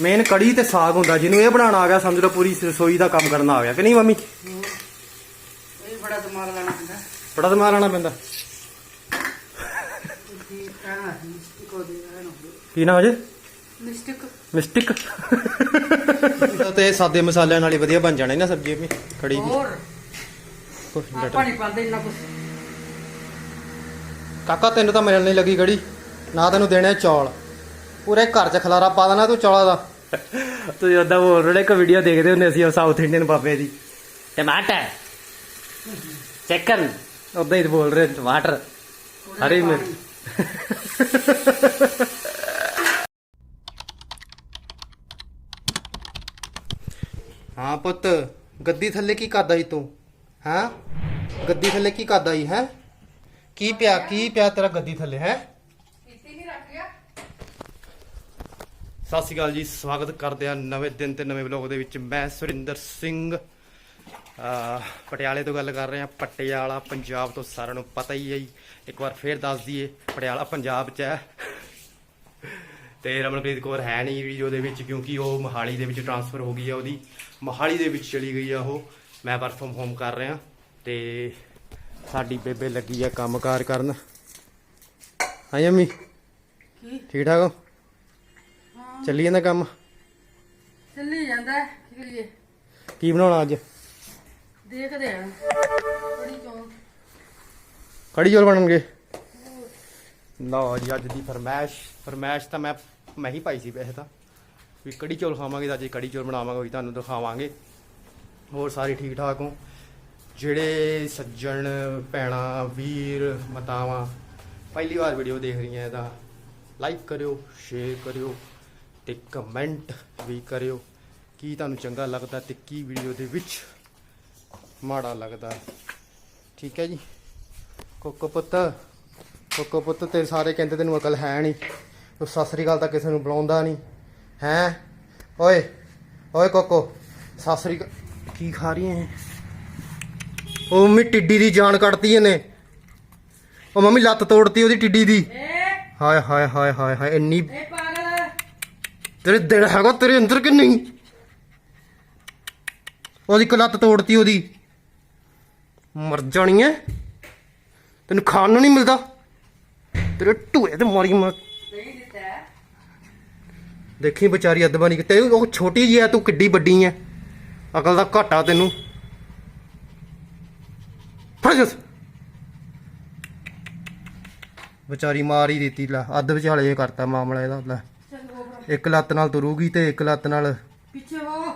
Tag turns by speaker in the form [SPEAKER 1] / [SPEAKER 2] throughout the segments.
[SPEAKER 1] Main ਕੜੀ ਤੇ ਸਾਗ ਹੁੰਦਾ ਜਿਹਨੂੰ ਇਹ ਬਣਾਉਣਾ ਆ ਗਿਆ ਸਮਝ ਲਓ ਪੂਰੀ ਰਸੋਈ ਦਾ ਕੰਮ ਕਰਨਾ ਆ ਗਿਆ ਕਿ ਨਹੀਂ ਮੰਮੀ?
[SPEAKER 2] ਇਹ ਬੜਾ ਦਿਮਾਗ ਲਾਣਾ ਪੈਂਦਾ।
[SPEAKER 1] ਬੜਾ ਦਿਮਾਗ ਲਾਣਾ ਪੈਂਦਾ।
[SPEAKER 2] ਕੀ ਹੋ
[SPEAKER 1] ਨਾਮ ਜੇ?
[SPEAKER 2] ਮਿਸਟੇਕ।
[SPEAKER 1] ਮਿਸਟਿਕ। ਤੇ ਸਾਦੇ ਮਸਾਲਿਆਂ ਨਾਲ ਹੀ ਵਧੀਆ ਬਣ ਜਾਣਾ ਨਾ ਸਬਜ਼ੀ ਵੀ ਕੜੀ ਵੀ।
[SPEAKER 2] ਹੋਰ?
[SPEAKER 1] ਕੁਛ
[SPEAKER 2] ਆਪਾਂ। ਨਹੀਂ ਪਾਉਂਦੇ ਇੰਨਾ ਕੁਛ।
[SPEAKER 1] ਕਾਕਾ ਤੈਨੂੰ ਤਾਂ ਮਿਲਣ ਨਹੀਂ ਲੱਗੀ ਕੜੀ। ਨਾ ਤੈਨੂੰ ਦੇਣੇ ਚੌਲ। ਪੂਰੇ ਘਰ 'ਚ ਖਲਾਰਾ ਪਾ ਦੇਣਾ ਤੂੰ ਚੌਲਾਂ ਦਾ। ਤੁਸੀਂ ਉਦਾਂ ਬੋਲ ਰਹੇ ਇੱਕ ਵੀਡੀਓ ਦੇਖਦੇ ਹੁੰਦੇ ਸੀ ਸਾਊਥ ਇੰਡੀਅਨ ਬਾਬੇ ਦੀ। ਟਮਾਟਰ ਚਿਕਨ ਉਦਾਂ ਹੀ ਬੋਲ ਰਹੇ ਟਮਾਟਰ ਹਰੀ ਮਿਰਚ ਹਾਂ ਪੁੱਤ ਗੱਦੀ ਥੱਲੇ ਕੀ ਕਰਦਾ ਸੀ ਤੂੰ? ਹਾਂ? ਗੱਦੀ ਥੱਲੇ ਕੀ ਕਰਦਾ ਸੀ ਹੈ? ਕੀ ਪਿਆ ਕੀ ਪਿਆ ਤੇਰਾ ਗੱਦੀ ਥੱਲੇ ਹੈ
[SPEAKER 2] ਇੱਥੇ ਨਹੀਂ ਰੱਖ ਗਿਆ
[SPEAKER 1] ਸਤਿ ਸ਼੍ਰੀ ਅਕਾਲ ਜੀ ਸਵਾਗਤ ਕਰਦੇ ਆ ਨਵੇਂ ਦਿਨ ਤੇ ਨਵੇਂ ਵਲੌਗ ਦੇ ਵਿੱਚ। ਮੈਂ ਸੁਰਿੰਦਰ ਸਿੰਘ ਪਟਿਆਲੇ ਤੋਂ ਗੱਲ ਕਰ ਰਹੇ ਪਟਿਆਲਾ ਪੰਜਾਬ ਤੋਂ ਸਾਰਿਆਂ ਨੂੰ ਪਤਾ ਹੀ ਹੈ ਜੀ। ਇੱਕ ਵਾਰ ਫੇਰ ਦੱਸ ਦਈਏ ਪਟਿਆਲਾ ਪੰਜਾਬ 'ਚ ਹੈ। ਤੇ ਰਮਨਪ੍ਰੀਤ ਕੌਰ ਹੈ ਨਹੀਂ ਵੀਡੀਓ ਦੇ ਵਿੱਚ ਕਿਉਂਕਿ ਉਹ ਮੋਹਾਲੀ ਦੇ ਵਿੱਚ ਟਰਾਂਸਫਰ ਹੋ ਗਈ ਆ ਉਹਦੀ। ਮੋਹਾਲੀ ਦੇ ਵਿੱਚ ਚਲੀ ਗਈ ਆ ਉਹ। ਮੈਂ ਵਰਕ ਫਰਮ ਹੋਮ ਕਰ ਰਿਹਾ ਤੇ ਸਾਡੀ ਬੇਬੇ ਲੱਗੀ ਆ ਕੰਮਕਾਰ ਕਰਨ। ਹਾਂ
[SPEAKER 2] ਕੀ?
[SPEAKER 1] ਠੀਕ ਠਾਕ ਹੋ
[SPEAKER 2] ਹਾਂ?
[SPEAKER 1] ਚੱਲੀ ਜਾਂਦਾ ਕੰਮ?
[SPEAKER 2] ਚੱਲੀ ਜਾਂਦਾ। ਕੀ ਕਰੀਏ?
[SPEAKER 1] ਕੀ ਬਣਾਉਣਾ ਅੱਜ?
[SPEAKER 2] ਦੇਖਦੇ ਆ। ਬੜੀ ਚੋਂ
[SPEAKER 1] ਕੜੀ ਚੌਲ ਬਣਨਗੇ? ਲਓ ਜੀ ਅੱਜ ਦੀ ਫਰਮੈਸ਼ ਫਰਮੈਸ਼ ਤਾਂ ਮੈਂ ਮੈਂ ਹੀ ਪਾਈ ਸੀ ਵੈਸੇ ਤਾਂ। ਵੀ ਕੜੀ ਚੌਲ ਖਾਵਾਂਗੇ ਤਾਂ ਅੱਜ ਕੜੀ ਚੌਲ ਬਣਾਵਾਂਗੇ ਉਹ ਵੀ ਤੁਹਾਨੂੰ ਦਿਖਾਵਾਂਗੇ। ਹੋਰ ਸਾਰੇ ਠੀਕ ਠਾਕ ਹੋ? ਜਿਹੜੇ ਸੱਜਣ ਭੈਣਾਂ ਵੀਰ ਮਾਤਾਵਾਂ ਪਹਿਲੀ ਵਾਰ ਵੀਡੀਓ ਦੇਖ ਰਹੀਆਂ ਤਾਂ ਲਾਈਕ ਕਰਿਓ ਸ਼ੇਅਰ ਕਰਿਓ। ਤੇ ਕਮੈਂਟ ਵੀ ਕਰਿਓ। ਕੀ ਤੁਹਾਨੂੰ ਚੰਗਾ ਲੱਗਦਾ ਤੇ ਕੀ ਵੀਡੀਓ ਦੇ ਵਿੱਚ ਮਾੜਾ ਲੱਗਦਾ? ਠੀਕ ਹੈ ਜੀ? ਕੋਕੋ ਪੁੱਤ ਕੋਕੋ ਪੁੱਤ ਤੇਰੇ ਸਾਰੇ ਕਹਿੰਦੇ ਤੈਨੂੰ ਅਕਲ ਹੈ ਨਹੀਂ। ਤੂੰ ਸਤਿ ਸ੍ਰੀ ਅਕਾਲ ਤਾਂ ਕਿਸੇ ਨੂੰ ਬੁਲਾਉਂਦਾ ਨਹੀਂ। ਹੈ? ਓਏ ਓਏ ਕੋਕੋ ਸਤਿ ਸ੍ਰੀ ਅਕਾਲ। ਕੀ ਖਾ ਰਹੀ ਹੈ ਉਹ ਮੰਮੀ ਟਿੱਡੀ ਦੀ ਜਾਨ ਕੱਢਤੀ ਇਹਨੇ। ਉਹ ਮੰਮੀ ਲੱਤ ਤੋੜਤੀ ਉਹਦੀ ਟਿੱਡੀ ਦੀ। ਹਾਏ ਹਾਏ ਹਾਏ ਹਾਏ ਹਾਏ ਇੰਨੀ ਤੇਰੇ ਦਿਲ ਹੈਗਾ ਤੇਰੇ ਅੰਦਰ ਕਿ ਨਹੀਂ? ਉਹਦੀ ਇੱਕ ਲੱਤ ਤੋੜਤੀ ਉਹਦੀ। ਮਰ ਜਾਣੀ ਐ। ਤੈਨੂੰ ਖਾਣ ਨੂੰ ਨਹੀਂ ਮਿਲਦਾ। ਤੇਰੇ ਢੂਏ ਤੇ ਮਾਰੀ ਮਰ। ਦੇਖੀ ਵਿਚਾਰੀ ਅਦਬਾ ਨਹੀਂ ਕਿਤੇ। ਉਹ ਛੋਟੀ ਜੀ ਐ ਤੂੰ ਕਿੱਡੀ ਵੱਡੀ ਐ। ਅਕਲ ਦਾ ਘਾਟਾ ਤੈਨੂੰ। ਫੜ ਜਸ ਵਿਚਾਰੀ ਮਾਰ ਹੀ ਦਿੱਤੀ। ਲੈ ਅੱਧ ਵਿਚਾਲੇ ਕਰਤਾ ਮਾਮਲਾ ਇਹਦਾ। ਲੈ। ਇੱਕ ਲੱਤ ਨਾਲ ਤੁਰੂਗੀ ਤੇ ਇੱਕ ਲੱਤ ਨਾਲ
[SPEAKER 2] ਪਿੱਛੇ ਹੋ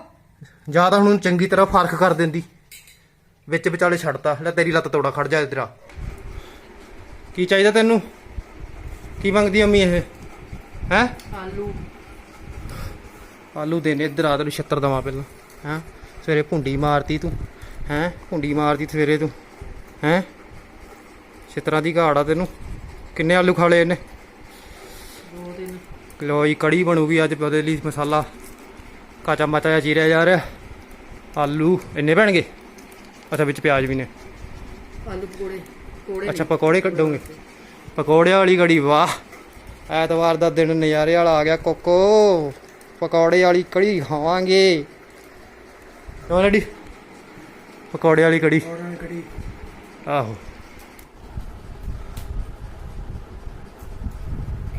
[SPEAKER 1] ਜਾਂ ਤਾਂ ਹੁਣ ਚੰਗੀ ਤਰ੍ਹਾਂ ਫ਼ਰਕ ਕਰ ਦਿੰਦੀ। ਵਿੱਚ ਵਿਚਾਲੇ ਛੱਡਤਾ ਲੈ ਤੇਰੀ ਲੱਤ ਤੋੜਾ ਖੜ ਜਾ ਤੇਰਾ ਕੀ ਚਾਹੀਦਾ ਤੈਨੂੰ? ਕੀ ਮੰਗਦੀ ਅੰਮੀ ਇਹ? ਹੈ?
[SPEAKER 2] ਆਲੂ।
[SPEAKER 1] ਆਲੂ ਦੇਨੇ ਇੱਧਰ ਆ ਤੈਨੂੰ 76 ਦਵਾਂ ਪਹਿਲਾਂ। ਹੈਂ? ਸਵੇਰੇ ਭੁੰਡੀ ਮਾਰਤੀ ਤੂੰ। ਹੈਂ? ਭੁੰਡੀ ਮਾਰਤੀ ਸਵੇਰੇ ਤੂੰ। ਹੈਂ? ਛਿੱਤਰਾਂ ਦੀ ਘਾੜ ਆ ਤੈਨੂੰ। ਕਿੰਨੇ ਆਲੂ ਖਾ ਲਏ ਇਹਨੇ? ਲੋ ਜੀ ਕੜੀ ਬਣੂਗੀ ਅੱਜ ਉਹਦੇ ਲਈ ਮਸਾਲਾ। ਕਾਚਾ ਮਾਚਾ ਜਿਹਾ ਚੀਰਿਆ ਜਾ ਰਿਹਾ। ਆਲੂ ਇੰਨੇ ਬਣਗੇ ਅੱਛਾ ਵਿੱਚ ਪਿਆਜ਼ ਵੀ ਨੇ।
[SPEAKER 2] ਆਲੂ ਪਕੌੜੇ ਪਕੌੜੇ
[SPEAKER 1] ਅੱਛਾ ਪਕੌੜੇ ਕੱਢੋਗੇ? ਪਕੌੜਿਆਂ ਵਾਲੀ ਕੜੀ ਵਾਹ! ਐਤਵਾਰ ਦਾ ਦਿਨ ਨਜ਼ਾਰੇ ਵਾਲਾ ਆ ਗਿਆ ਕੋਕੋ! ਪਕੌੜੇ ਵਾਲੀ ਕੜੀ ਖਾਵਾਂਗੇ। ਕਿਉਂ ਰੈਡੀ। ਪਕੌੜੇ ਵਾਲੀ ਕੜੀ। ਆਹੋ।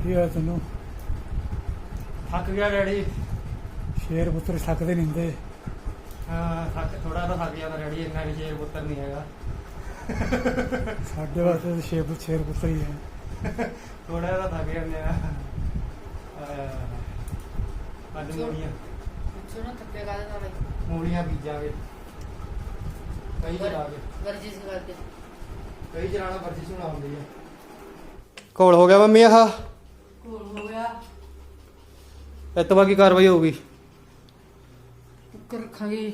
[SPEAKER 3] ਕੀ ਹੋਇਆ ਤੈਨੂੰ?
[SPEAKER 1] ਥੱਕ ਗਿਆ ਰੈਡੀ
[SPEAKER 3] ਸ਼ੇਰ ਪੁੱਤਰ ਥੱਕਦੇ ਨਹੀਂ ਹੁੰਦੇ।
[SPEAKER 1] ਹਾਂ ਥੱਕ ਥੋੜਾ ਤਾਂ ਥੱਕ ਜਾਂਦਾ ਰੈਡੀ ਇੰਨਾ ਵੀ ਸ਼ੇਰ ਪੁੱਤਰ ਨਹੀਂ ਹੈਗਾ।
[SPEAKER 3] ਸਾਡੇ ਵਾਸਤੇ ਤਾਂ ਸ਼ੇਰ ਪੁੱਤ ਸ਼ੇਰ ਪੁੱਤਰ ਹੀ ਹੈ।
[SPEAKER 1] ਥੋੜਾ ਤਾਂ ਥੱਕ ਜਾਂਦੇ ਆ। ਅੱਜ ਮੂਲੀਆਂ।
[SPEAKER 2] ਪਿੱਛੇ ਨਾ ਥੱਪੇ ਕਾਦੇ ਨਾਲ
[SPEAKER 1] ਮੂਲੀਆਂ ਬੀਜਾਂਗੇ ਕਈ ਚਲਾਗੇ
[SPEAKER 2] ਵਰਜਿਸ਼ ਕਰਦੇ
[SPEAKER 1] ਕਈ ਚਲਾਣਾ ਵਰਜੀ ਸੁਣਾ ਹੁੰਦੀ ਆ। ਕੋਲ ਹੋ ਗਿਆ ਮੰਮੀ ਆਹ।
[SPEAKER 2] ਹੋ
[SPEAKER 1] ਇਤਵਾ ਕੀ ਕਾਰਵਾਈ ਹੋਊਗੀ?
[SPEAKER 2] ਕੁੱਕਰ ਰੱਖਾਂਗੇ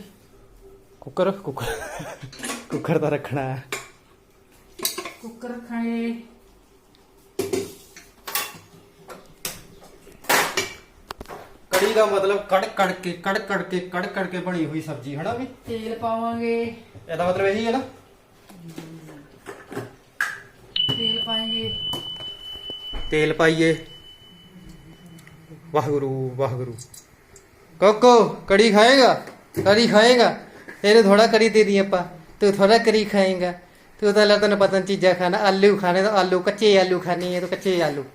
[SPEAKER 1] ਕੁੱਕਰ? ਕੁੱਕਰ। ਕੁੱਕਰ ਤਾਂ ਰੱਖਣਾ ਹੈ।
[SPEAKER 2] ਕੁੱਕਰ ਰੱਖਾਂਗੇ।
[SPEAKER 1] ਕੜੀ ਦਾ ਮਤਲਬ ਕੜ ਕੜ ਕੇ ਕੜ ਕੜ ਕੇ ਕੜ ਕੜ ਕੇ ਬਣੀ ਹੋਈ ਸਬਜ਼ੀ ਹਨਾ ਵੀ?
[SPEAKER 2] ਤੇਲ ਪਾਵਾਂਗੇ।
[SPEAKER 1] ਇਹਦਾ ਮਤਲਬ ਇਹੀ ਹੈ ਨਾ?
[SPEAKER 2] ਤੇਲ ਪਾਏਂਗੇ।
[SPEAKER 1] ਤੇਲ ਪਾਈਏ। ਵਾਹਿਗੁਰੂ ਵਾਹਿਗੁਰੂ। ਕੋਕੋ ਕੜੀ ਖਾਏਗਾ? ਕੜੀ ਖਾਏਗਾ? ਇਹਨੂੰ ਥੋੜਾ ਕੜੀ ਦੇ ਦੀ ਆਪਾਂ। ਤੂੰ ਥੋੜਾ ਕੜੀ ਖਾਏਗਾ। ਤੂੰ ਤਾਂ ਲੱਗਾ ਤੈਨੂੰ ਪਤਾ ਚੀਜ਼ਾਂ ਖਾਣਾ। ਆਲੂ ਖਾਣੇ ਤਾਂ ਆਲੂ, ਕੱਚੇ ਆਲੂ ਖਾਣੀ ਹੈ ਤਾਂ ਕੱਚੇ ਆਲੂ।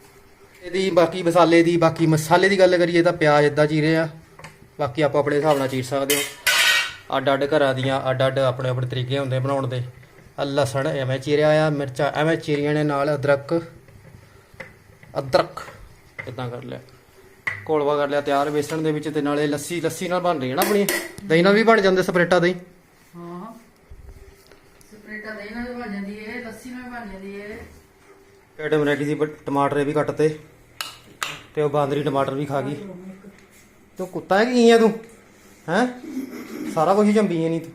[SPEAKER 1] ਇਹਦੀ ਬਾਕੀ ਮਸਾਲੇ ਦੀ, ਬਾਕੀ ਮਸਾਲੇ ਦੀ ਗੱਲ ਕਰੀਏ ਤਾਂ ਪਿਆਜ਼ ਇਦਾਂ ਚੀਰੇ ਆ। ਬਾਕੀ ਆਪਾਂ ਆਪਣੇ ਹਿਸਾਬ ਨਾਲ ਚੀਰ ਸਕਦੇ ਹੋ। ਅੱਡ ਅੱਡ ਘਰਾਂ ਦੀਆਂ ਅੱਡ ਅੱਡ ਆਪਣੇ ਆਪਣੇ ਤਰੀਕੇ ਹੁੰਦੇ ਬਣਾਉਣ ਦੇ। ਲਸਣ ਐਵੇਂ ਚੀਰਿਆ ਆ, ਮਿਰਚਾਂ ਐਵੇਂ ਚੀਰੀਆਂ ਨੇ ਨਾਲ ਅਦਰਕ। ਅਦਰਕ। ਇਦਾਂ ਕਰ ਲਿਆ। ਕੋਲਵਾ ਕਰ ਲਿਆ ਤਿਆਰ ਵੇਸਣ ਦੇ ਵਿੱਚ ਤੇ ਨਾਲੇ ਲੱਸੀ ਲੱਸੀ ਨਾਲ ਬਣ ਰਹੀ ਹੈ ਨਾ ਆਪਣੀ। ਦਹੀਂ ਨਾਲ ਵੀ ਬਣ ਜਾਂਦੇ ਸਪਰੇਟਾ ਦਹੀਂ।
[SPEAKER 2] ਹਾਂ। ਸਪਰੇਟਾ ਦੇ ਨਾਲ ਵੀ ਬਣ ਜਾਂਦੀ ਹੈ ਲੱਸੀ ਨਾਲ ਬਣ ਜਾਂਦੀ ਹੈ
[SPEAKER 1] ਐਟਮ ਗਈ ਸੀ ਟਮਾਟਰ ਵੀ ਕੱਟਤੇ ਤੇ। ਉਹ ਬਾਂਦਰੀ ਟਮਾਟਰ ਵੀ ਖਾ ਗਈ। ਤੂੰ ਕੁੱਤਾ ਹੈ ਕਿ ਕੀ ਹੈ ਤੂੰ? ਹੈ? ਸਾਰਾ ਕੁਝ ਹੀ ਜੰਬੀ ਹੈ ਨਹੀਂ ਤੂੰ।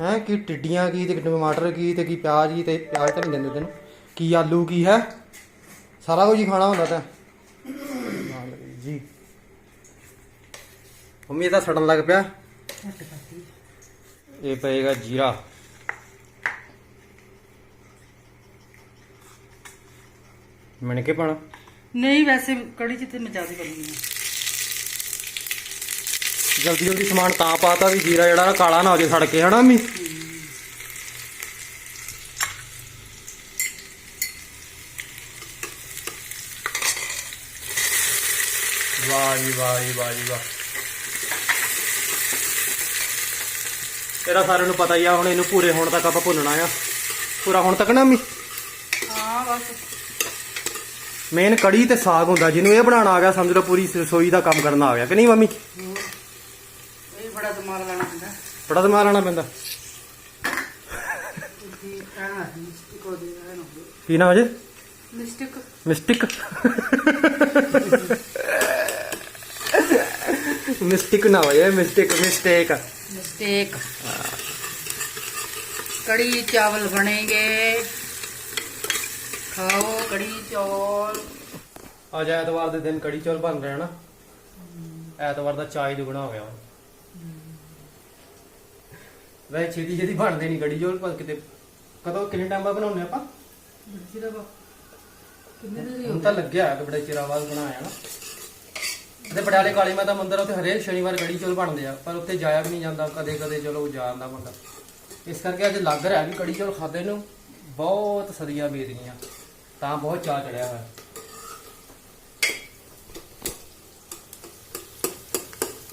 [SPEAKER 1] ਹੈ? ਕੀ ਟਿੱਡੀਆਂ ਕੀ ਤੇ ਟਮਾਟਰ ਕੀ ਤੇ ਕੀ ਪਿਆਜ਼ ਕੀ ਤੇ ਪਿਆਜ਼ ਤਾਂ ਨਹੀਂ ਦਿੰਦੇ ਤੈਨੂੰ। ਕੀ ਆਲੂ ਕੀ ਹੈ? ਸਾਰਾ ਕੁਝ ਹੀ ਖਾਣਾ ਹੁੰਦਾ ਤਾਂ। ਜੀ। ਮੰਮੀ ਇਹ ਤਾਂ ਸੜਨ ਲੱਗ ਪਿਆ। ਇਹ ਪਏਗਾ ਜੀਰਾ। ਮਿਣ ਕੇ ਪਾਣਾ
[SPEAKER 2] ਨਹੀਂ ਵੈਸੇ ਕੜੀ ਚ ਤੇ ਮੈਂ ਜ਼ਿਆਦਾ ਕਰਨੀ ਹੈ
[SPEAKER 1] ਜਲਦੀ ਜਲਦੀ ਸਮਾਨ ਤਾਂ ਪਾਤਾ ਵੀ ਜੀਰਾ ਜਿਹੜਾ ਨਾ ਕਾਲਾ ਨਾ ਹੋ ਜੇ ਸੜ ਕੇ ਹਨਾ ਮੰਮੀ ਵਾਹ ਜੀ ਵਾਹ ਜੀ ਵਾਹ ਜੀ ਵਾਹ। ਇਹਦਾ ਸਾਰਿਆਂ ਨੂੰ ਪਤਾ ਹੀ ਆ ਹੁਣ ਇਹਨੂੰ ਪੂਰੇ ਹੋਣ ਤੱਕ ਆਪਾਂ ਭੁੰਨਣਾ ਆ। ਪੂਰਾ ਹੋਣ ਤੱਕ ਨਾ ਮੰਮੀ
[SPEAKER 2] ਹਾਂ ਬਸ।
[SPEAKER 1] ਮੇਨ ਕੜੀ ਤੇ ਸਾਗ ਹੁੰਦਾ ਜਿਹਨੂੰ ਇਹ ਬਣਾਉਣਾ ਆ ਗਿਆ ਸਮਝ ਲਓ ਪੂਰੀ ਰਸੋਈ ਦਾ ਕੰਮ ਕਰਨਾ ਆ ਗਿਆ ਕਿ ਨਹੀਂ ਮੰਮੀ?
[SPEAKER 2] ਇਹ ਬੜਾ ਦਿਮਾਗ ਲਾਣਾ ਪੈਂਦਾ।
[SPEAKER 1] ਬੜਾ ਦਿਮਾਗ ਲਾਣਾ ਪੈਂਦਾ।
[SPEAKER 2] ਕੀ
[SPEAKER 1] ਨਾਮ ਅਜੇ
[SPEAKER 2] ਮਿਸਟੇਕ।
[SPEAKER 1] ਮਿਸਟਿਕ ਮਿਸਟਿਕ ਨਾ ਹੋਏ ਮਿਸਟਿਕ ਮਿਸਟੇਕ
[SPEAKER 2] ਮਿਸਟੇਕ ਕੜੀ ਚਾਵਲ ਬਣेंगे ਖਾਓ ਕੜੀ ਚੌਲ
[SPEAKER 1] ਅੱਜ ਐਤਵਾਰ ਦੇ ਦਿਨ ਕੜੀ ਚੌਲ ਬਣ ਰਹੇ ਹਨ ਐਤਵਾਰ ਦਾ ਚਾਹ ਹੀ ਦੁਗਣਾ ਹੋ ਗਿਆ। ਵੈਸੇ ਛੇਤੀ ਛੇਤੀ ਬਣਦੇ ਨਹੀਂ ਕੜੀ ਚੌਲ ਪਰ ਕਿਤੇ ਕਦੋਂ ਕਿੰਨੇ ਟਾਈਮ ਬਾਅਦ ਬਣਾਉਂਦੇ ਆਪਾਂ
[SPEAKER 2] ਵਾ ਕਿੰਨੇ ਦਿਨ
[SPEAKER 1] ਹੁਣ ਤਾਂ ਲੱਗਿਆ ਕਿ ਬੜੇ ਚਿਰਾਂ ਬਾਅਦ ਬਣਾਇਆ ਨਾ ਤੇ ਪਟਿਆਲੇ ਕਾਲੀ ਮਾਤਾ ਮੰਦਿਰ ਆ, ਉੱਥੇ ਹਰੇਕ ਸ਼ਨੀਵਾਰ ਕੜੀ ਚੌਲ ਬਣਦੇ ਆ ਪਰ ਉੱਥੇ ਜਾਇਆ ਵੀ ਨਹੀਂ ਜਾਂਦਾ ਕਦੇ ਕਦੇ ਚਲੋ ਜਾਂਦਾ ਬੰਦਾ। ਇਸ ਕਰਕੇ ਅੱਜ ਲੱਗ ਰਿਹਾ ਵੀ ਕੜੀ ਚੌਲ ਖਾਦੇ ਨੂੰ ਬਹੁਤ ਸਦੀਆਂ ਬੀਤ ਗਈਆਂ ਤਾਂ ਬਹੁਤ ਚਾਹ ਚੜਿਆ ਹੋਇਆ।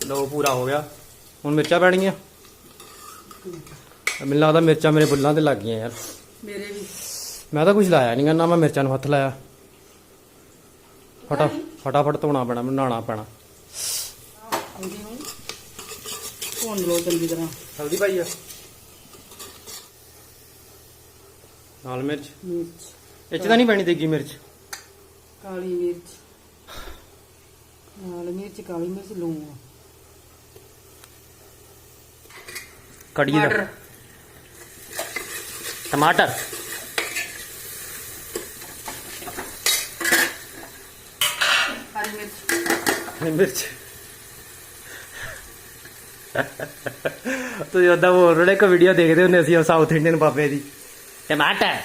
[SPEAKER 1] ਲੋ ਪੂਰਾ ਹੋ ਗਿਆ। ਹੁਣ ਮਿਰਚਾਂ ਪੈਣਗੀਆਂ? ਮੈਨੂੰ ਲੱਗਦਾ ਮਿਰਚਾਂ ਮੇਰੇ ਬੁੱਲਾਂ ਤੇ ਲੱਗ ਗਈਆਂ ਯਾਰ।
[SPEAKER 2] ਮੇਰੇ ਵੀ।
[SPEAKER 1] ਮੈਂ ਤਾਂ ਕੁਝ ਲਾਇਆ ਨਹੀਂ ਨਾ ਮੈਂ ਮਿਰਚਾਂ ਨੂੰ ਹੱਥ ਲਾਇਆ। ਫਟਾ ਫਟਾਫਟ ਧੋਣਾ ਪੈਣਾ ਮੈਨੂੰ ਨਹਾਉਣਾ ਪੈਣਾ।
[SPEAKER 2] ਆਉਂਦੀ ਹੂੰ ਭੁੰਨ ਲਓ ਚੰਗੀ ਤਰ੍ਹਾਂ
[SPEAKER 1] ਹਲਦੀ ਪਾਈ ਆ? ਲਾਲ ਮਿਰਚ।
[SPEAKER 2] ਮਿਰਚ।
[SPEAKER 1] ਇਹ ਚ ਤਾਂ ਨਹੀਂ ਪੈਣੀ ਦੇਗੀ ਮਿਰਚ?
[SPEAKER 2] ਕਾਲੀ ਮਿਰਚ। ਲਾਲ ਮਿਰਚ ਕਾਲੀ ਮਿਰਚ ਲੂਣ।
[SPEAKER 1] ਕੜੀ ਦਾ।
[SPEAKER 2] ਟਮਾਟਰ
[SPEAKER 1] ਟਮਾਟਰ
[SPEAKER 2] ਹਰੀ ਮਿਰਚ
[SPEAKER 1] ਤੁਸੀਂ ਉਹਦਾ ਬੋਲ ਰਹੇ ਇੱਕ ਵੀਡੀਓ ਦੇਖਦੇ ਹੁੰਦੇ ਸੀ ਸਾਊਥ ਇੰਡੀਅਨ ਬਾਬੇ ਦੀ। ਟਮਾਟਰ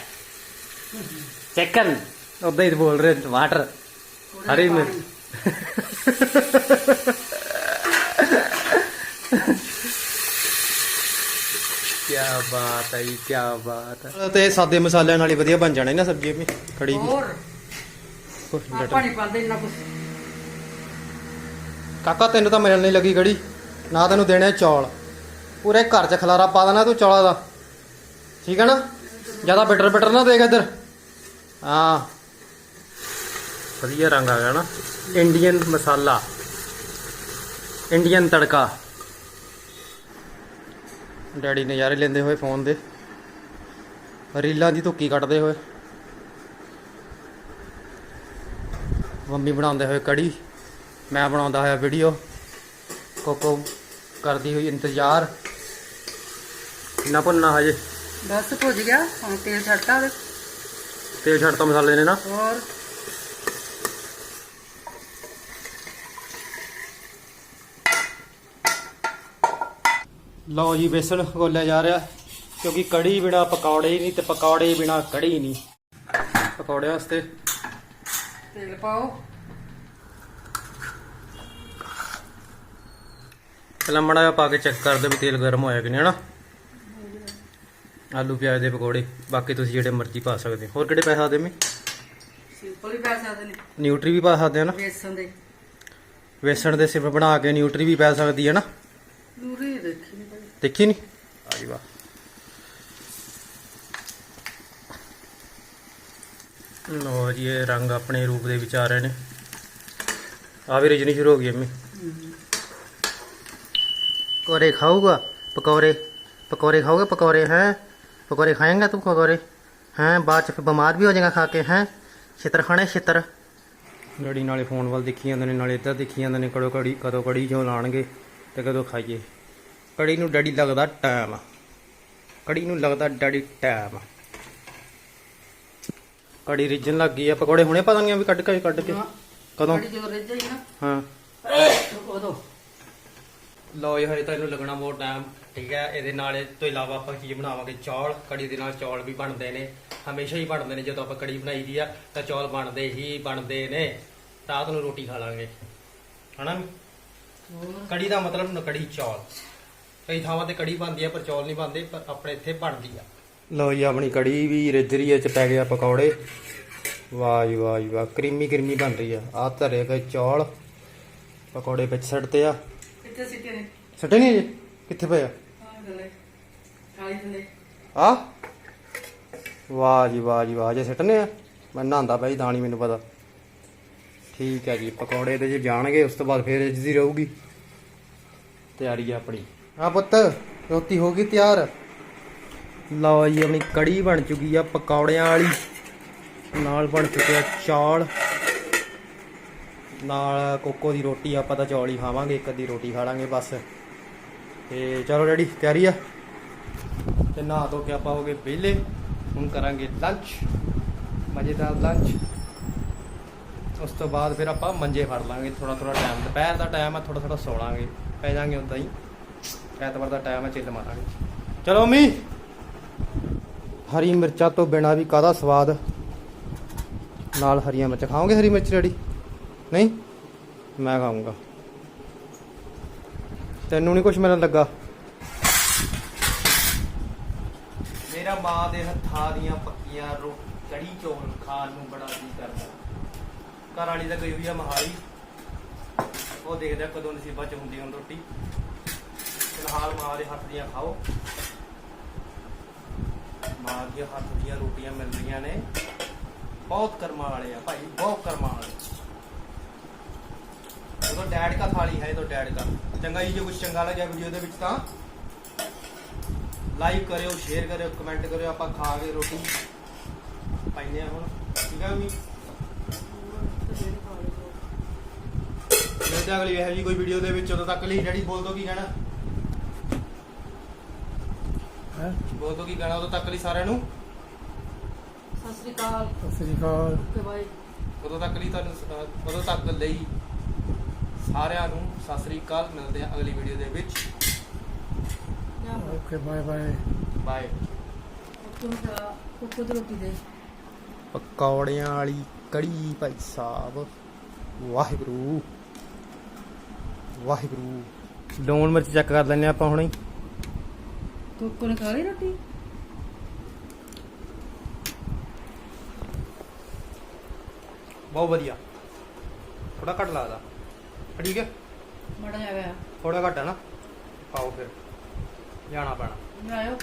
[SPEAKER 1] ਚਿਕਨ ਉਦਾਂ ਹੀ ਬੋਲ ਰਹੇ ਟਮਾਟਰ ਹਰੀ ਮਿਰਚ
[SPEAKER 2] ਪਾਣੀ।
[SPEAKER 1] ਕੀ ਬਾਤ ਹੈ ਕੀ ਬਾਤ ਹੈ। ਤੇ ਸਾਦੇ ਮਸਾਲਿਆਂ ਨਾਲ ਹੀ ਵਧੀਆ ਬਣ ਜਾਣੇ ਨਾ ਸਬਜ਼ੀ ਵੀ। ਕੜੀ ਵੀ।
[SPEAKER 2] ਹੋਰ? ਆਪਾਂ ਨਹੀਂ ਪਾਉਂਦੇ ਇੰਨਾ ਕੁਝ
[SPEAKER 1] ਕਾਕਾ, ਤੈਨੂੰ ਤਾਂ ਮਿਲਣ ਨਹੀਂ ਲੱਗੀ ਕੜੀ ਨਾ ਤੈਨੂੰ ਦੇਣੇ ਚੌਲ। ਪੂਰੇ ਘਰ 'ਚ ਖਲਾਰਾ ਪਾ ਦੇਣਾ ਤੂੰ ਚੌਲਾਂ ਦਾ। ਠੀਕ ਹੈ ਨਾ? ਜ਼ਿਆਦਾ ਬਿਟਰ ਬਿਟਰ ਨਾ ਦੇਖ ਇੱਧਰ। ਹਾਂ। ਵਧੀਆ ਰੰਗ ਆ ਗਿਆ ਨਾ। ਇੰਡੀਅਨ ਮਸਾਲਾ। ਇੰਡੀਅਨ ਤੜਕਾ। ਡੈਡੀ ਨਜ਼ਾਰੇ ਲੈਂਦੇ ਹੋਏ ਫੋਨ ਦੇ। ਰੀਲਾਂ ਦੀ ਧੁੱਕੀ ਕੱਟਦੇ ਹੋਏ। ਮੰਮੀ ਬਣਾਉਂਦੇ ਹੋਏ ਕੜੀ। ਮੈਂ ਬਣਾਉਂਦਾ ਹੋਇਆ ਵੀਡੀਓ ਕੋਕੋ ਕਰਦੀ ਹੋਈ ਇੰਤਜ਼ਾਰ। ਨਾ ਭੁੰਨਣਾ ਹਜੇ।
[SPEAKER 2] ਬਸ ਭੁੱਜ ਗਿਆ। ਹੁਣ ਤੇਲ ਛੱਡਤਾ ਉਹਦੇ
[SPEAKER 1] ਤੇਲ ਛੱਡਤਾ ਮਸਾਲੇ ਨੇ ਨਾ।
[SPEAKER 2] ਹੋਰ?
[SPEAKER 1] ਲਓ ਜੀ ਬੇਸਣ ਘੋਲਿਆ ਜਾ ਰਿਹਾ। ਕਿਉਂਕਿ ਕੜੀ ਬਿਨਾ ਪਕੌੜੇ ਨਹੀਂ ਤੇ ਪਕੌੜੇ ਬਿਨਾ ਕੜੀ ਨਹੀਂ। ਪਕੌੜੇ ਵਾਸਤੇ।
[SPEAKER 2] ਤੇਲ ਪਾਓ।
[SPEAKER 1] ਪਹਿਲਾਂ ਮੜਾ ਜਿਹਾ ਪਾ ਕੇ ਚੈੱਕ ਕਰਦੇ ਵੀ ਤੇਲ ਗਰਮ ਹੋਇਆ ਕਿ ਨਹੀਂ ਹਨਾ? ਆਲੂ ਪਿਆਜ਼ ਦੇ ਪਕੌੜੇ ਬਾਕੀ ਤੁਸੀਂ ਜਿਹੜੇ ਮਰਜ਼ੀ ਪਾ ਸਕਦੇ ਹੋ। ਹੋਰ ਕਿਹੜੇ ਪਾ ਸਕਦੇ ਮੈਂ
[SPEAKER 2] ਸਿੰਪਲ ਹੀ ਪੈ ਸਕਦੇ ਨੇ।
[SPEAKER 1] ਨਿਊਟਰੀ ਵੀ ਪਾ ਸਕਦੇ ਹੋ ਨਾ?
[SPEAKER 2] ਬੇਸਨ ਦੇ।
[SPEAKER 1] ਵੇਸਣ ਦੇ ਸਿਰਫ ਬਣਾ ਕੇ ਨਿਊਟਰੀ ਵੀ ਪੈ ਸਕਦੀ ਹੈ ਨਾ?
[SPEAKER 2] ਦੂਰੀ ਦੇਖੀ ਨਹੀਂ
[SPEAKER 1] ਦੇਖੀ ਨਹੀਂ ਆਈ ਵਾਹ। ਲੋ ਜੀ ਇਹ ਰੰਗ ਆਪਣੇ ਰੂਪ ਦੇ ਵਿੱਚ ਆ ਰਹੇ ਨੇ। ਆ ਵੀ ਰਜਨੀ ਸ਼ੁਰੂ ਹੋ ਗਈ ਅੰਮੀ पकौड़े खाऊंगा पकौड़े पकौड़े खाओगे पकौड़े हैं पकौड़े खाएंगा तुम पकौड़े हैं बाद ਚ ਫਿਰ ਬਿਮਾਰ ਵੀ ਹੋ ਜਾਏਗਾ ਖਾ ਕੇ ਹੈ ਛਿੱਤਰ ਖਾਣੇ ਛਿੱਤਰ ਡੈਡੀ ਨਾਲੇ ਫੋਨ ਵੱਲ ਦੇਖੀ ਜਾਂਦੇ ਨੇ ਨਾਲੇ ਇੱਧਰ ਦੇਖੀ ਜਾਂਦੇ ਨੇ ਕਦੋਂ ਕੜੀ ਕਦੋਂ ਕੜੀ ਜੋ ਲਾਣਗੇ ਤੇ ਕਦੋਂ ਖਾਈਏ ਕੜੀ ਨੂੰ ਡੈਡੀ ਲੱਗਦਾ ਟਾਈਮ ਕੜੀ ਨੂੰ ਲੱਗਦਾ ਡੈਡੀ ਟਾਈਮ ਕੜੀ ਰਿੱਝਣ ਲੱਗ ਗਈ ਆ ਪਕੌੜੇ ਹੁਣੇ ਪਤਾ ਨਹੀਂ ਆ ਵੀ ਕੱਢ ਕੇ ਕੱਢ ਕੇ
[SPEAKER 2] ਹਾਂ।
[SPEAKER 1] ਕਦੋਂ
[SPEAKER 2] ਬੜੀ ਜਦੋਂ ਰਿੱਝ ਜਾਈ ਨਾ
[SPEAKER 1] ਹਾਂ
[SPEAKER 2] ਉਦੋਂ
[SPEAKER 1] ਲਓ ਇਹ ਹਜੇ ਤਾਂ ਇਹਨੂੰ ਲੱਗਣਾ ਬਹੁਤ ਟਾਈਮ ਠੀਕ ਹੈ? ਇਹਦੇ ਨਾਲ ਇਹ ਤੋਂ ਇਲਾਵਾ ਆਪਾਂ ਕੀ ਬਣਾਵਾਂਗੇ? ਚੌਲ ਕੜੀ ਦੇ ਨਾਲ ਚੌਲ ਵੀ ਬਣਦੇ ਨੇ। ਹਮੇਸ਼ਾ ਹੀ ਬਣਦੇ ਨੇ ਜਦੋਂ ਆਪਾਂ ਕੜੀ ਬਣਾਈ ਦੀ ਆ ਤਾਂ ਚੌਲ ਬਣਦੇ ਹੀ ਬਣਦੇ ਨੇ। ਰਾਤ ਨੂੰ ਰੋਟੀ ਖਾ ਲਾਂਗੇ ਹਨਾ?
[SPEAKER 2] ਹੋਰ?
[SPEAKER 1] ਕੜੀ ਦਾ ਮਤਲਬ ਨਕੜੀ ਚੌਲ। ਕਈ ਥਾਵਾਂ ਤੇ ਕੜੀ ਬਣਦੀ ਆ ਪਰ ਚੌਲ ਨਹੀਂ ਬਣਦੇ ਪਰ ਆਪਣੇ ਇੱਥੇ ਬਣਦੀ ਆ। ਲਓ ਜੀ ਆਪਣੀ ਕੜੀ ਵੀ ਰਿੱਧਰੀ ਚ ਪੈ ਗਿਆ ਪਕੌੜੇ। ਵਾਹ ਜੀ ਵਾਹ ਜੀ ਵਾਹ। ਕਰੀਮੀ ਕਰੀਮੀ ਬਣ ਰਹੀ ਆ। ਆ ਧਰੇ ਗਏ ਚੌਲ। ਪਕੌੜੇ ਵਿੱਚ ਛੱਡਤੇ ਆ।
[SPEAKER 2] ਕਿੱਥੇ ਸਿੱਟੇ ਨੇ?
[SPEAKER 1] ਛੱਡੇ ਨਹੀਂ ਜੀ ਕਿੱਥੇ ਪਏ ਆ?
[SPEAKER 2] ਹਾਂ ਗਲੇ। ਕਾਲੀ ਥੱਲੇ
[SPEAKER 1] ਆ? ਵਾਹ ਜੀ ਵਾਹ ਜੀ ਵਾਹ। ਜੇ ਸਿੱਟਨੇ ਆ ਮੈਂ ਨਹਾਉਂਦਾ ਪਿਆ ਜੀ ਤਾਂ ਨਹੀਂ ਮੈਨੂੰ ਪਤਾ। ਠੀਕ ਹੈ ਜੀ ਪਕੌੜੇ ਇਹਦੇ 'ਚ ਜਾਣਗੇ ਉਸ ਤੋਂ ਬਾਅਦ ਫੇਰ ਰਿੱਝਦੀ ਰਹੂਗੀ। ਤਿਆਰੀ ਆ ਆਪਣੀ। ਆ ਪੁੱਤ ਰੋਟੀ ਹੋ ਗਈ ਤਿਆਰ। ਲਓ ਜੀ ਆਪਣੀ ਕੜੀ ਬਣ ਚੁੱਕੀ ਆ ਪਕੌੜਿਆਂ ਵਾਲੀ। ਨਾਲ ਬਣ ਚੁੱਕਿਆ ਚੌਲ। ਨਾਲ ਕੋਕੋ ਦੀ ਰੋਟੀ ਆਪਾਂ ਤਾਂ ਚੌਲ ਹੀ ਖਾਵਾਂਗੇ, ਇੱਕ ਅੱਧੀ ਰੋਟੀ ਖਾ ਲਾਂਗੇ ਬਸ। ਤੇ ਚਲੋ ਡੈਡੀ ਤਿਆਰੀ ਆ? ਤੇ ਨਹਾ ਧੋ ਕੇ ਆਪਾਂ ਹੋ ਗਏ ਵਿਹਲੇ, ਹੁਣ ਕਰਾਂਗੇ ਲੰਚ ਮਜ਼ੇਦਾਰ ਲੰਚ ਉਸ ਤੋਂ ਬਾਅਦ ਫਿਰ ਆਪਾਂ ਮੰਜੇ ਫੜ ਲਾਂਗੇ ਥੋੜਾ ਥੋੜਾ ਟਾਈਮ ਦੁਪਹਿਰ ਦਾ ਟਾਈਮ ਆ ਥੋੜਾ ਥੋੜਾ ਸੌ ਲਾਂਗੇ। ਪੈ ਜਾਾਂਗੇ ਉਦਾਂ ਹੀ। ਐਤਵਾਰ ਦਾ ਟਾਈਮ ਹੈ ਚਿੱਲ ਮਾਰਾਂਗੇ। ਚਲੋ ਮੰਮੀ! ਹਰੀ ਮਿਰਚਾਂ ਤੋਂ ਬਿਨਾ ਵੀ ਕਾਹਦਾ ਸਵਾਦ? ਨਾਲ ਹਰੀਆਂ ਮਿਰਚ ਖਾਓਗੇ? ਹਰੀ ਮਿਰਚ ਰੈਡੀ? ਨਹੀਂ? ਮੈਂ ਖਾਊਂਗਾ। ਤੈਨੂੰ ਨਹੀਂ ਕੁਝ ਮਿਲਣ ਲੱਗਾ? ਮੇਰਾ ਮਾਂ ਦੇ ਹੱਥਾਂ ਦੀਆਂ ਪੱਕੀਆਂ ਰੋ ਕੜੀ ਚੌਲ ਖਾਣ ਨੂੰ ਬੜਾ ਜੀ ਕਰਦਾ। ਘਰ ਵਾਲੀ ਤਾਂ ਗਈ ਹੋਈ ਆ ਮਹਾਲੀ। ਉਹ ਦੇਖਦਾ ਕਦੋਂ ਨਸੀਬਾਂ ਚ ਹੁੰਦੀ ਹੁਣ ਰੋਟੀ। ਫਿਲਹਾਲ ਮਾਂ ਦੇ ਹੱਥ ਦੀਆਂ ਖਾਓ। ਮਾਂ ਦੇ ਹੱਥ ਦੀਆਂ ਰੋਟੀਆਂ ਮਿਲ ਰਹੀਆਂ ਨੇ। ਬਹੁਤ ਕਰਮਾਂ ਵਾਲੇ ਆ ਭਾਈ, ਬਹੁਤ ਕਰਮਾਂ ਵਾਲੇ। ਡੈਡ ਦਾ ਥਾਲੀ ਹੈ ਇਹ ਤਾਂ ਡੈਡ ਦਾ ਚੰਗਾ ਜੀ ਜੇ ਕੁਝ ਚੰਗਾ ਲੱਗਿਆ ਵੀਡੀਓ ਦੇ ਵਿੱਚ ਤਾਂ ਲਾਈਕ ਕਰਿਓ ਸ਼ੇਅਰ ਕਰਿਓ ਕਮੈਂਟ ਕਰਿਓ ਆਪਾਂ ਖਾ ਕੇ ਰੋਟੀ ਪਾਈਨੇ ਆ ਹੁਣ। ਠੀਕ ਹੈ ਵੀ ਮਿਲਦੇ ਅਗਲੀ ਇਹੋ ਜੀ ਕੋਈ ਵੀਡੀਓ ਦੇ ਵਿੱਚ ਉਦੋਂ ਤੱਕ ਲਈ। ਡੈਡੀ ਬੋਲ ਦੋ ਕੀ ਕਹਿਣਾ?
[SPEAKER 3] ਹੈ?
[SPEAKER 1] ਬੋਲ ਦੋ ਕੀ ਕਹਿਣਾ ਉਦੋਂ ਤੱਕ ਲਈ ਸਾਰਿਆਂ ਨੂੰ?
[SPEAKER 2] ਸਤਿ ਸ੍ਰੀ ਅਕਾਲ।
[SPEAKER 3] ਸਤਿ ਸ੍ਰੀ ਅਕਾਲ।
[SPEAKER 2] ਓਕੇ ਬਾਈ
[SPEAKER 1] ਉਦੋਂ ਤੱਕ ਲਈ ਤੁਹਾਨੂੰ ਉਦੋਂ ਤੱਕ ਲਈ। ਸਾਰਿਆਂ ਨੂੰ ਸਤਿ ਸ੍ਰੀ ਅਕਾਲ ਮਿਲਦੇ ਹਾਂ ਅਗਲੀ ਵੀਡੀਓ ਦੇ ਵਿੱਚ।
[SPEAKER 3] ਓਕੇ ਬਾਏ ਬਾਏ
[SPEAKER 1] ਬਾਏ
[SPEAKER 2] ਤੂੰ ਤਾਂ ਕੁੱਕੂ ਦੀ ਰੋਟੀ ਦੇ।
[SPEAKER 1] ਪਕੌੜਿਆਂ ਵਾਲੀ ਕੜੀ ਭਾਈ ਸਾਹਿਬ। ਵਾਹਿਗੁਰੂ। ਵਾਹਿਗੁਰੂ। ਲੂਣ ਮਿਰਚ ਚੈੱਕ ਕਰ ਲੈਂਦੇ ਹਾਂ ਆਪਾਂ ਹੁਣੇ।
[SPEAKER 2] ਕੁੱਕੂ ਨੇ ਖਾ ਲਈ ਰੋਟੀ?
[SPEAKER 1] ਬਹੁਤ ਵਧੀਆ। ਥੋੜਾ ਘੱਟ ਲੱਗਦਾ। ਠੀਕ ਹੈ?
[SPEAKER 2] ਮੜਾ ਜਾ ਗਿਆ
[SPEAKER 1] ਥੋੜਾ ਘੱਟ ਨਾ। ਪਾਓ ਫਿਰ। ਜਾਣਾ ਪੈਣਾ।
[SPEAKER 2] ਲਿਆਓ